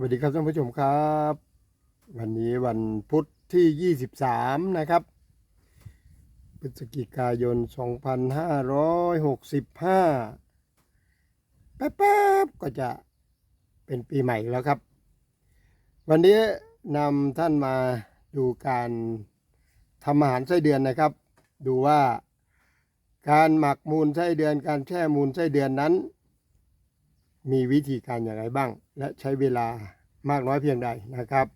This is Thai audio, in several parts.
สวัสดีครับท่านผู้ชมครับ วันนี้วันพุธที่ 23 นะครับพฤศจิกายน 2565 แป๊บๆก็จะเป็นปีใหม่แล้วครับ วันนี้นำท่านมาดูการทำอาหารไส้เดือนนะครับ ดูว่าการหมักมูลไส้เดือน การแช่มูลไส้เดือนนั้น มีวิธีการอย่างไรบ้าง และใช้เวลามากน้อยเพียงใดนะครับ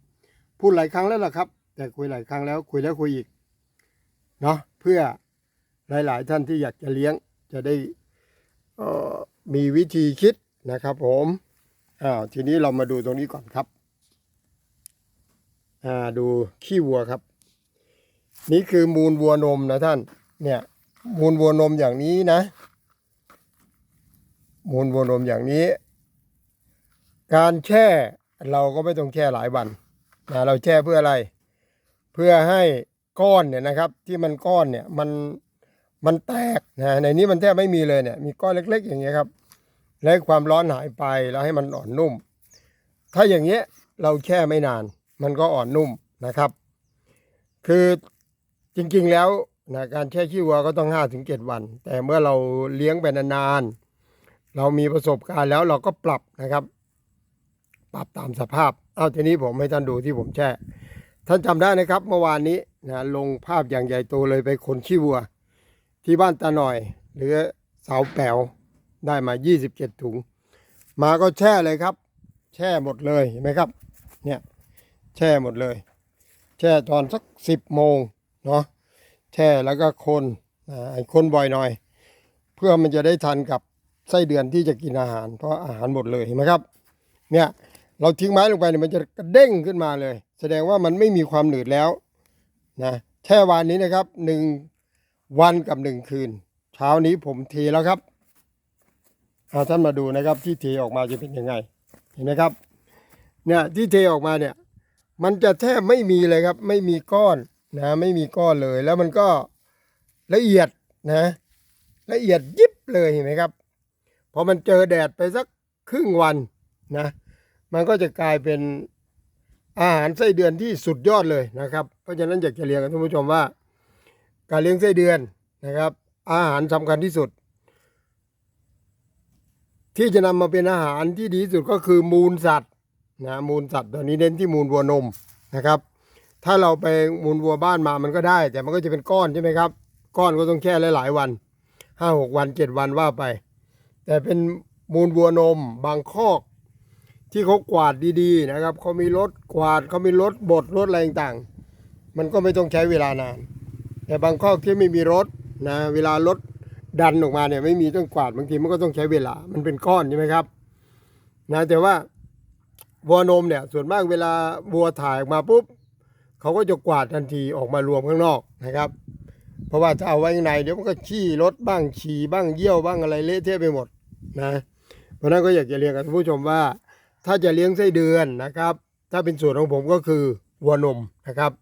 พูดหลายครั้งแล้วล่ะครับ แต่คุยหลายครั้งแล้วคุยแล้วคุยอีกเนาะเพื่อหลาย ๆ ท่านที่อยากจะเลี้ยงจะได้มีวิธีคิดนะครับ ผมอ้าวทีนี้เรามาดูตรงนี้ก่อนครับอ่าดูขี้วัวครับ นี่คือมูลวัวนมนะท่านเนี่ยมูลวัวนมอย่างนี้นะ มูลวัวนมอย่างนี้ การแช่เราก็ไม่ต้องแช่หลายวันนะเราแช่เพื่ออะไร เพื่อให้ก้อนเนี่ยนะครับ ที่มันก้อนเนี่ยมันมันแตกนะในนี้มันแทบไม่มีเลยเนี่ยมีก้อนเล็ก ๆ อย่างเงี้ยครับและความร้อนหายไปแล้วให้มันอ่อนนุ่ม ถ้าอย่างเงี้ยเราแช่ไม่นาน มันก็อ่อนนุ่มนะครับ คือจริงๆแล้วนะการแช่ขี้วัวก็ต้องห้าถึงเจ็ดวัน แต่เมื่อเราเลี้ยงไปนานๆ เรามีประสบการณ์แล้วเราก็ปรับนะครับ ปรับตามสภาพ เอาทีนี้ผมให้ท่านดูที่ผมแช่ ท่านจำได้นะครับเมื่อวานนี้นะลงภาพอย่างใหญ่โตเลยไปขนขี้วัว ที่บ้านตาหน่อย หรือเสาแป๋วได้มา 27 ถุง มาก็แช่เลยครับ แช่หมดเลยเห็นไหมครับ เนี่ยแช่หมดเลย แช่ตอนสัก 10 โมงเนาะแช่แล้วก็คนอ่าคนบ่อยหน่อย เพื่อมันจะได้ทันกับ ไส้เดือนที่จะกินอาหาร เพราะอาหารหมดเลยเห็นไหมครับ เนี่ยเราทิ้งไม้ลงไปเนี่ยมันจะกระเด้งขึ้นมาเลย แสดงว่ามันไม่มีความหนืดแล้วนะแช่วานนี้นะครับหนึ่งวันกับหนึ่งคืน เช้านี้ผมเทแล้วครับเอาท่านมาดูนะครับที่เทออกมาจะเป็นยังไง เห็นไหมครับเนี่ยที่เทออกมาเนี่ยมันจะแทบไม่มีเลยครับ ไม่มีก้อนนะไม่มีก้อนเลยแล้วมันก็ละเอียดนะ ละเอียดยิบเลยเห็นไหมครับ พอมันเจอแดดไปสักครึ่งวันนะ มันก็จะกลายเป็นอาหารไส้เดือนที่สุดยอดเลยนะครับ เพราะฉะนั้นอยากจะเรียนกับท่านผู้ชมว่า การเลี้ยงไส้เดือนนะครับ อาหารสำคัญที่สุด ที่จะนำมาเป็นอาหารที่ดีที่สุดก็คือมูลสัตว์นะมูลสัตว์ตอนนี้เน้นที่มูลวัวนมนะครับ ถ้าเราไปมูลวัวบ้านมามันก็ได้ แต่มันก็จะเป็นก้อนใช่ไหมครับ ก้อนก็ต้องแช่หลายๆวันห้าหกวันเจ็ดวันว่าไป แต่เป็นมูลวัวนมบางคอก ที่เขากวาดดี ๆ นะครับเขามีรถกวาดเขามีรถบดรถอะไรต่างๆมันก็ไม่ต้องใช้เวลานาน แต่บางคอกที่ไม่มีรถนะเวลารถดันออกมาเนี่ยไม่มีต้องกวาดบางทีมันก็ต้องใช้เวลา มันเป็นก้อนใช่ไหมครับนะแต่ว่าวัวนมเนี่ยส่วนมากเวลาวัวถ่ายออกมาปุ๊บเขาก็จะกวาดทันทีออกมารวมข้างนอกนะครับ เพราะว่าถ้าเอาไว้ข้างในเดี๋ยวมันก็ขี้รถบ้างฉี่บ้างเยี่ยวบ้างอะไรเละเทะไปหมดนะเพราะนั้นก็อยากจะเรียนกับท่านผู้ชมว่า ถ้าจะเลี้ยงไส้เดือนนะครับ ถ้าเป็นส่วนของผมก็คือวัวนมนะครับ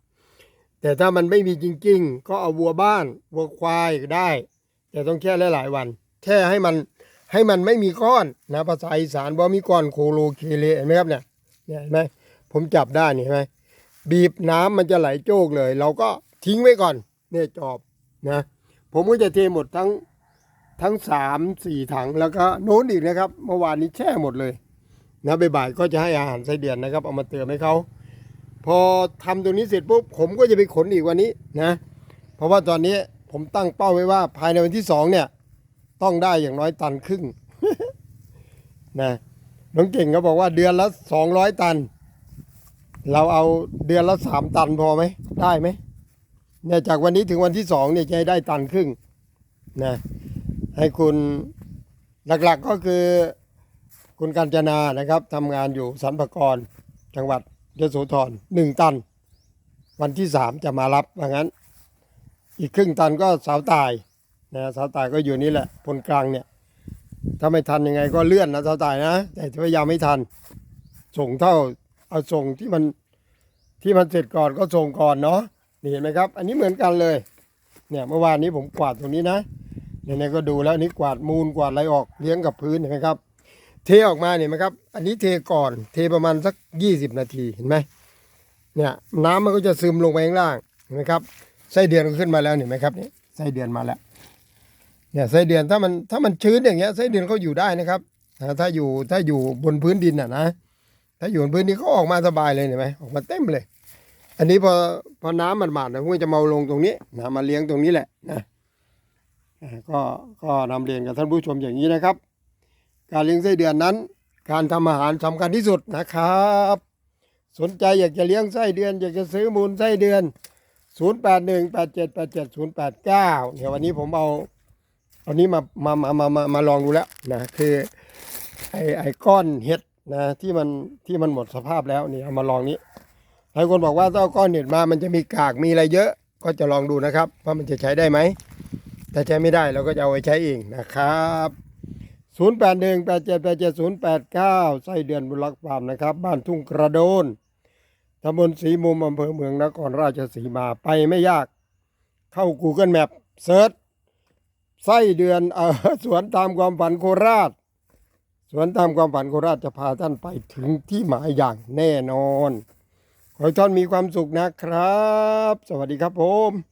แต่ถ้ามันไม่มีจริง ๆ ก็เอาวัวบ้านวัวควายก็ได้ แต่ต้องแช่หลายๆวันแช่ให้มันให้มันไม่มีก้อนนะภาษาอีสานบอกมีก้อนโคโลเคเลเห็นไหมครับเนี่ยเนี่ยเห็นไหมผมจับได้นี่เห็นไหมบีบน้ำมันจะไหลโจกเลย เราก็ทิ้งไว้ก่อนเนี่ยจอบ นะ ผมก็จะเทหมดทั้งทั้งสามสี่ถังแล้วก็โน้นอีกนะครับ เมื่อวานนี้แช่หมดเลยนะบ่ายๆก็จะให้อาหารไส้เดือนนะครับ เอามาเติมให้เขาพอทำตรงนี้เสร็จปุ๊บผมก็จะไปขนอีกวันนี้นะ เพราะว่าตอนนี้ผมตั้งเป้าไว้ว่าภายในวันที่สองเนี่ย ต้องได้อย่างน้อยตันครึ่งนะน้องเก่งก็บอกว่าเดือนละสองร้อยตัน เราเอาเดือนละสามตันพอไหมได้ไหม เนี่ยจากวันนี้ถึงวันที่สองเนี่ยจะให้ได้ตันครึ่งนะให้คุณหลักๆก็คือคุณกัญจนานะครับทำงานอยู่สรรพากรจังหวัดยโสธรหนึ่งตัน วันที่สามจะมารับว่างั้น อีกครึ่งตันก็สาวตายนะสาวตายก็อยู่นี่แหละพลกลางเนี่ย ถ้าไม่ทันยังไงก็เลื่อนนะสาวตายนะ แต่พยายามไม่ทัน ส่งเท่าเอาส่งที่มันที่มันเสร็จก่อนก็ส่งก่อนเนาะ นี่เห็นไหมครับ อันนี้เหมือนกันเลย เนี่ยเมื่อวานนี้ผมกวาดตรงนี้นะเนี่ยก็ดูแล้วนนี้กวาดมูลกวาดอะไรออกเลี้ยงกับพื้นเห็นไหมครับ เทออกมาเนี่ยไหมครับ อันนี้เทก่อนเทประมาณสักยี่สิบนาทีเห็นไหมเนี่ยน้ำมันก็จะซึมลงไปข้างล่างเห็นไหมครับไส้เดือนก็ขึ้นมาแล้วเห็นไหมครับนี่ไส้เดือนมาแล้วเนี่ยไส้เดือนถ้ามันถ้ามันชื้นอย่างเงี้ยไส้เดือนเขาอยู่ได้นะครับถ้าอยู่ถ้าอยู่บนพื้นดินอะนะ ถ้าอยู่บนพื้นดินเขาออกมาสบายเลยเห็นไหมออกมาเต็มเลย อันนี้พอพอน้ำมันหมาดนะพวกจะมาลงตรงนี้นะมาเลี้ยงตรงนี้แหละนะก็ก็นำเรียนกับท่านผู้ชมอย่างนี้นะครับ การเลี้ยงไส้เดือนนั้น การทำอาหารสำคัญที่สุดนะครับ สนใจอยากจะเลี้ยงไส้เดือน อยากจะซื้อมูลไส้เดือน 0 8 1 8 7 8 7 0 8 9เนี่ยวันนี้ผมเอาเอานี้มามามามามามาลองดูแล้วนะคือไอไอก้อนเห็ดนะที่มันที่มันหมดสภาพแล้วนี่เอามาลองนี้ หลายคนบอกว่าถ้าก้อนเห็ดมามันจะมีกากมีอะไรเยอะ ก็จะลองดูนะครับว่ามันจะใช้ได้ไหมถ้าใช้ไม่ได้เราก็จะเอาไปใช้เองนะครับ0 8 1 8 7 8 7 0 8 9ไส้เดือนบุรักฟาร์มนะครับ บ้านทุ่งกระโดนตำบลศรีมุมอำเภอเมืองนครราชสีมาไปไม่ยาก เข้า Google Map เซิร์ชไส้เดือนเออสวนตามความฝันโคราช สวนตามความฝันโคราชจะพาท่านไปถึงที่หมายอย่างแน่นอน ขอให้ท่านมีความสุขนะครับ สวัสดีครับผม